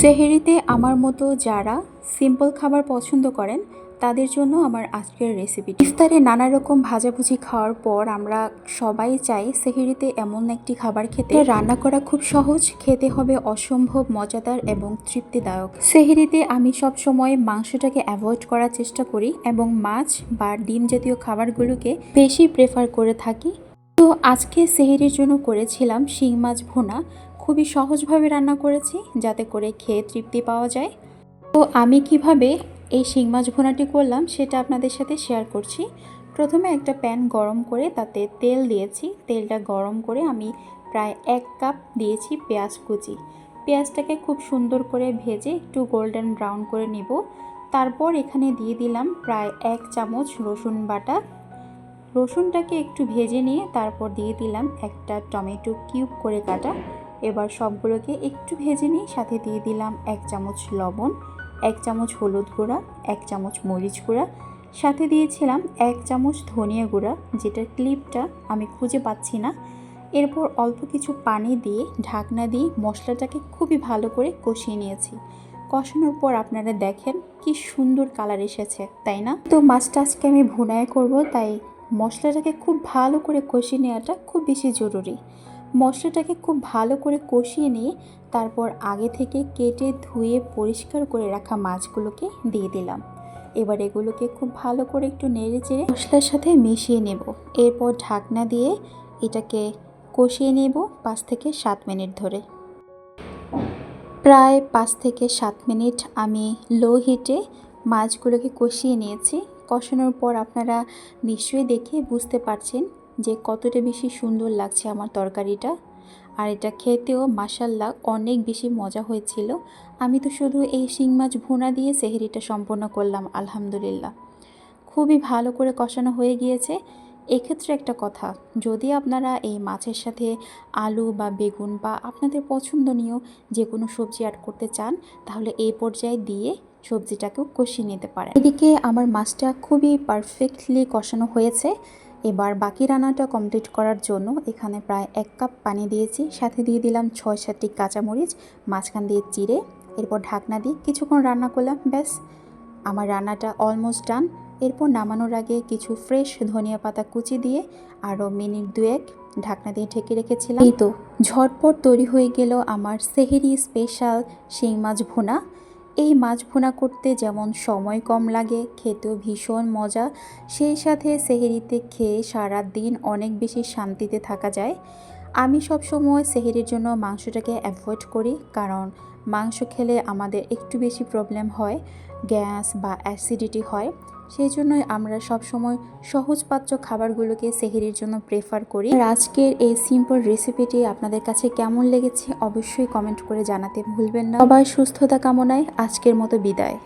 সেহেরিতে আমার মতো যারা সিম্পল খাবার পছন্দ করেন, তাদের জন্য আমার আজকের রেসিপি ইফতারে নানা রকম ভাজাভুজি খাওয়ার পর আমরা সবাই চাই সেহেরিতে এমন একটি খাবার খেতে। রান্না করা খুব সহজ, খেতে হবে অসম্ভব মজাদার এবং তৃপ্তিদায়ক। সেহেরিতে আমি সব সময় মাংসটাকে অ্যাভয়েড করার চেষ্টা করি এবং মাছ বা ডিম জাতীয় খাবারগুলোকে বেশি প্রেফার করে থাকি। তো আজকে সেহেরির জন্য করেছিলাম শিং মাছ ভুনা। খুবই সহজভাবে রান্না করেছি যাতে করে খেয়ে তৃপ্তি পাওয়া যায়। তো আমি কীভাবে এই শিং মাছ ভুনাটি করলাম সেটা আপনাদের সাথে শেয়ার করছি। প্রথমে একটা প্যান গরম করে তাতে তেল দিয়েছি। তেলটা গরম করে আমি প্রায় এক কাপ দিয়েছি পেঁয়াজ কুচি। পেঁয়াজটাকে খুব সুন্দর করে ভেজে একটু গোল্ডেন ব্রাউন করে নিব। তারপর এখানে দিয়ে দিলাম প্রায় এক চামচ রসুন বাটা। রসুনটাকে একটু ভেজে নিয়ে তারপর দিয়ে দিলাম একটা টমেটো কিউব করে কাটা। এবার সবগুলোকে একটু ভেজে নিয়ে সাথে দিয়ে দিলাম এক চামচ লবণ, এক চামচ হলুদ গুঁড়া, এক চামচ মরিচ গুঁড়া। সাথে দিয়েছিলাম এক চামচ ধনিয়া গুঁড়া, যেটার ক্লিপটা আমি খুঁজে পাচ্ছি না। এরপর অল্প কিছু পানি দিয়ে ঢাকনা দিয়ে মশলাটাকে খুবই ভালো করে কষিয়ে নিয়েছি। কষানোর পর আপনারা দেখেন কি সুন্দর কালার এসেছে, তাই না? তো মাছটা আজকে আমি ভুনায় করব, তাই মশলাটাকে খুব ভালো করে কষিয়ে নেওয়াটা খুব বেশি জরুরি। মশলাটাকে খুব ভালো করে কষিয়ে নিয়ে তারপর আগে থেকে কেটে ধুয়ে পরিষ্কার করে রাখা মাছগুলোকে দিয়ে দিলাম। এবার এগুলোকে খুব ভালো করে একটু নেড়ে চেড়ে মশলার সাথে মিশিয়ে নেব। এরপর ঢাকনা দিয়ে এটাকে কষিয়ে নেব পাঁচ থেকে সাত মিনিট ধরে। প্রায় পাঁচ থেকে সাত মিনিট আমি লো হিটে মাছগুলোকে কষিয়ে নিয়েছি। কষানোর পর আপনারা নিশ্চয়ই দেখে বুঝতে পারছেন যে কতটা বেশি সুন্দর লাগছে আমার তরকারিটা। আর এটা খেতেও মাসাল্লাহ অনেক বেশি মজা হয়েছিল। আমি তো শুধু এই শিং মাছ ভুনা দিয়ে সেহেরিটা সম্পন্ন করলাম, আলহামদুলিল্লাহ। খুবই ভালো করে কষানো হয়ে গিয়েছে। এক্ষেত্রে একটা কথা, যদি আপনারা এই মাছের সাথে আলু বা বেগুন বা আপনাদের পছন্দনীয় যে কোনো সবজি অ্যাড করতে চান, তাহলে এই পর্যায়ে দিয়ে সবজিটাকেও কষিয়ে নিতে পারেন। এদিকে আমার মাছটা খুবই পারফেক্টলি কষানো হয়েছে। এবার বাকি রান্নাটা কমপ্লিট করার জন্য এখানে প্রায় এক কাপ পানি দিয়েছি। সাথে দিয়ে দিলাম ছয় সাতটি কাঁচামরিচ, মাঝখান দিয়ে চিড়ে এরপর ঢাকনা দিয়ে কিছুক্ষণ রান্না করলাম, ব্যাস। আমার রান্নাটা অলমোস্ট ডান এরপর নামানোর আগে কিছু ফ্রেশ ধনিয়া পাতা কুচি দিয়ে আরও মিনিট দুয়েক ঢাকনা দিয়ে ঢেকে রেখেছিলাম। এই তো, ঝটপট তৈরি হয়ে গেল আমার সেহেরি স্পেশাল শিং মাছ ভুনা। এই মাছ ভুনা করতে যেমন সময় কম লাগে, খেতেও ভীষণ মজা। সেই সাথে সেহেরিতে খেয়ে সারা দিন অনেক বেশি শান্তিতে থাকা যায়। আমি সবসময় সেহেরির জন্য মাংসটাকে অ্যাভয়েড করি, কারণ মাংস খেলে আমাদের একটু বেশি প্রবলেম হয়, গ্যাস বা অ্যাসিডিটি হয়। সেই জন্যই আমরা সব সবসময় সহজপাচ্য খাবারগুলোকে সেহেরির জন্য প্রেফার করি। আর আজকের এই সিম্পল রেসিপিটি আপনাদের কাছে কেমন লেগেছে অবশ্যই কমেন্ট করে জানাতে ভুলবেন না। সবাই সুস্থতা কামনায় আজকের মতো বিদায়।